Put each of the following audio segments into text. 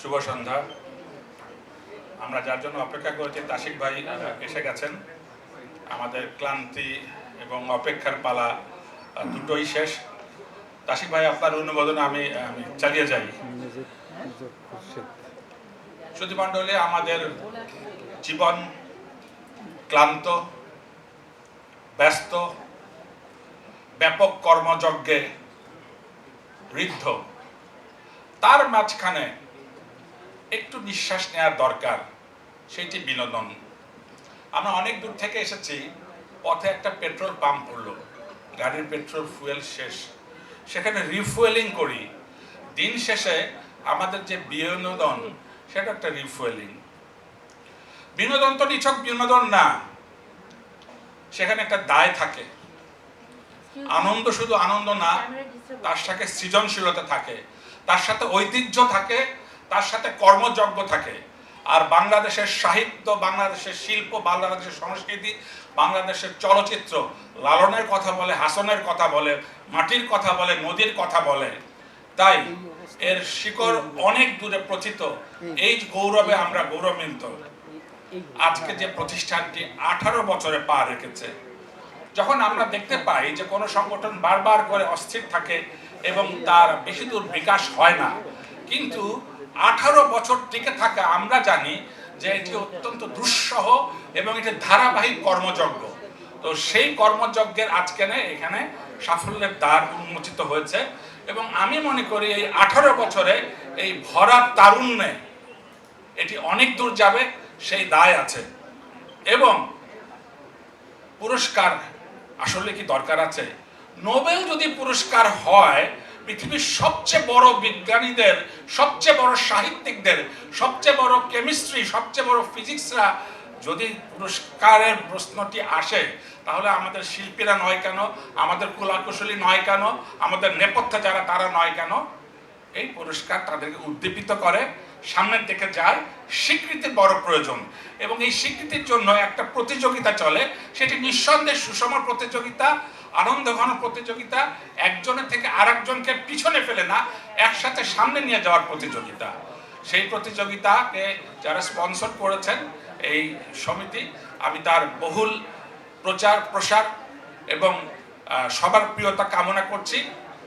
শুভ সন্ধ্যা। আমরা যার জন্য অপেক্ষা করেছি, তাসিক ভাই এসে গেছেন। আমাদের ক্লান্তি এবং অপেক্ষার পালা দুটোই শেষ। তাসিক ভাই, আপনার অনুমোদনে আমি আমি চালিয়ে যাই। নিজের নিজের মণ্ডলী, আমাদের জীবন ক্লান্ত, ব্যস্ত, ব্যাপক কর্মযজ্ঞে ঋদ্ধ। তার মাঝখানে একটু নিঃশ্বাস নেওয়ার দরকার সেইটি বিনোদন। আমরা অনেক দূর থেকে এসেছি পথে একটা পেট্রোল পাম্প পড়ল গাড়ির পেট্রোল ফুয়েল শেষ। সেখানে রিফুয়েলিং করি। দিন শেষে আমাদের যে বিনোদন সেটা একটা রিফুয়েলিং। বিনোদন তো নিছক বিনোদন না সেখানে একটা দায় থাকে। আনন্দ শুধু আনন্দ না তার সাথে সৃজনশীলতা থাকে তার সাথে ঐতিহ্য থাকে তার সাথে কর্মযজ্ঞ থাকে। আর বাংলাদেশের সাহিত্য, বাংলাদেশের শিল্প, বাংলাদেশের সংস্কৃতি, বাংলাদেশের চলচ্চিত্র লালনের কথা বলে, হাসনের কথা বলে, মাটির কথা বলে, নদীর কথা বলে। তাই এর শিকড় অনেক দূরে প্রচিত এই গৌরবে আমরা গৌরবান্বিত। আজকে যে প্রতিষ্ঠানটি আঠারো বছরে পা রেখেছে, যখন আমরা দেখতে পাই যে কোনো সংগঠন বারবার করে অস্থির থাকে এবং তার বেশি দূর বিকাশ হয় না, কিন্তু আঠারো বছর টিকে থাকা আমরা জানি যে এটি অত্যন্ত দুঃসহ এবং এটি ধারাবাহিক কর্মযজ্ঞ। তো সেই কর্মযজ্ঞের আজকে এখানে সাফল্যের দ্বার উন্মোচিত হয়েছে এবং আমি মনে করি এই আঠারো বছরে এই ভরা তারুণ্যে এটি অনেক দূর যাবে, সেই দায় আছে। এবং পুরস্কার আসলে কি দরকার আছে? নোবেল যদি পুরস্কার হয় পৃথিবীর সবচেয়ে বড় বিজ্ঞানীদের, সবচেয়ে বড় সাহিত্যিকদের, সবচেয়ে বড় কেমিস্ট্রি সবচেয়ে বড় ফিজিক্সরা যদি পুরস্কারের প্রশ্নটি আসে, তাহলে আমাদের শিল্পীরা নয় কেন? আমাদের কলাকুশলী নয় কেন? আমাদের নেপথ্যে যারা, তারা নয় কেন? এই পুরস্কার তাদেরকে উদ্দীপিত করে, সামনের দিকে যায়, স্বীকৃতির বড় প্রয়োজন। এবং এই স্বীকৃতির জন্য একটা প্রতিযোগিতা চলে, সেটি নিঃসন্দেহে সুষম প্রতিযোগিতা। আনন্দ ঘন প্রতিযোগিতা, একজনের থেকে আরেকজনকে পিছনে ফেলে না, একসাথে সামনে নিয়ে যাওয়ার প্রতিযোগিতা। সেই প্রতিযোগিতাকে যারা স্পন্সর করেছেন এই সমিতি, আমি তার বহুল প্রচার, প্রসার এবং সবার প্রিয়তা কামনা করছি।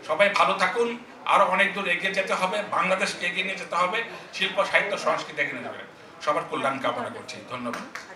সবাই ভালো থাকুন। আরও অনেক দূর এগিয়ে যেতে হবে। বাংলাদেশকে এগিয়ে নিয়ে যেতে হবে। শিল্প, সাহিত্য, সংস্কৃতি এগিয়ে যাবে। সবার কল্যাণ কামনা করছি। ধন্যবাদ।